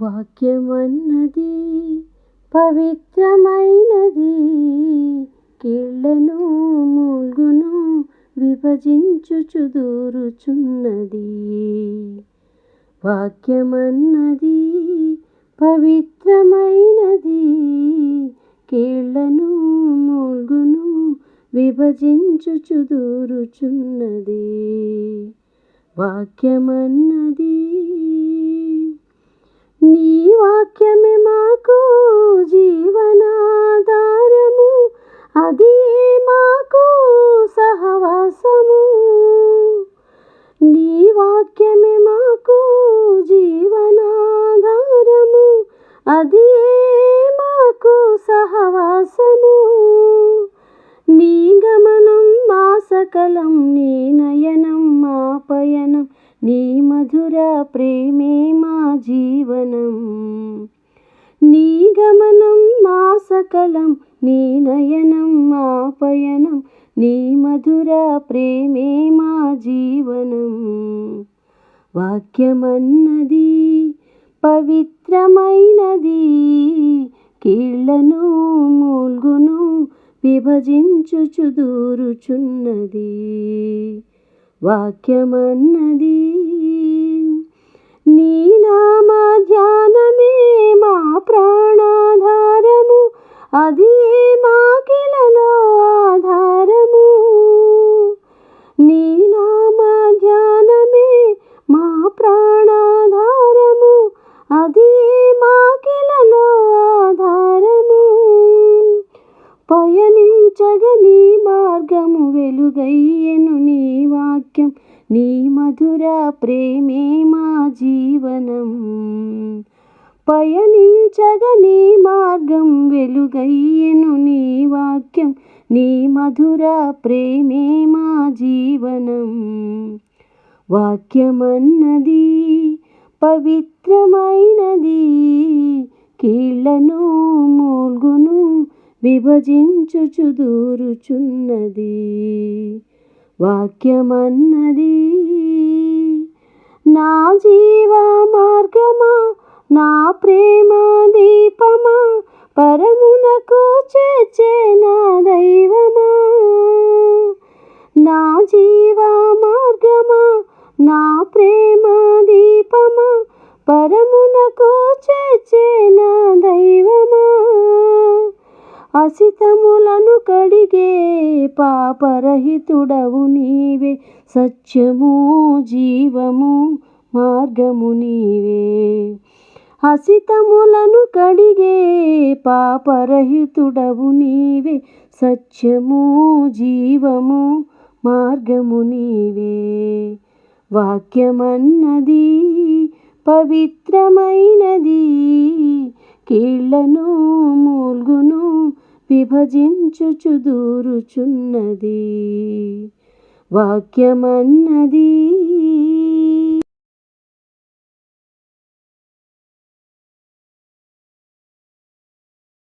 వాక్యమన్నది పవిత్రమైనది కీళ్ళను మూల్గును విభజించుచుదూరుచున్నది వాక్యమన్నది పవిత్రమైనది కీళ్ళను మూల్గును విభజించుచుదూరుచున్నది వాక్యమన్నది నీ వాక్యమే మాకు జీవనాధారము. అది మాకు సహవాసము. నీ వాక్యమే మాకు జీవనాధారము. అది మాకు సహవాసము. నీ గమనం మా సకలం నీ నయనం మా పయనం. నీ మధుర ప్రేమే మా జీవనం. నీ గమనం మా సకలం నీ నయనం మా పయనం నీ మధుర ప్రేమే మా జీవనం. వాక్యమన్నది పవిత్రమైనది కీళ్ళను మూల్గును విభజించుచు దూరుచున్నది. వాక్యమన్నది. నీ నామ ధ్యానమే మా ప్రాణాధారము అది మా కిలలో ఆధారము? నీ నామ ధ్యానమే మా ప్రాణాధారము అది మాకిలలో ఆధారము? పయనించగ నీ మార్గము వెలుగై వాక్యం నీ మధుర ప్రేమే మా జీవనం పయనించగ నీ మార్గం వెలుగయ్యను నీ వాక్యం నీ మధుర ప్రేమే మా జీవనం వాక్యమన్నది పవిత్రమైనది కీళ్ళను మూల్గును విభజించుచు దూరుచున్నది వాక్యమన్నది. నా జీవ మార్గమా నా ప్రేమ దీపమా పరమునకు చేచే నా దైవమా. నా జీవ మార్గమా నా ప్రేమ దీపమా పరమునకు చేచే నా దైవ అసితములను కడిగే పాపరహితుడవు నీవే. సత్యము జీవము మార్గము నీవే. అసితములను కడిగే పాపరహితుడవు నీవే. సత్యము జీవము మార్గము నీవే. వాక్యమన్నది పవిత్రమైనది కీళ్ళను మూల్గును విభజించుచు దూరుచున్నది. వాక్యమన్నది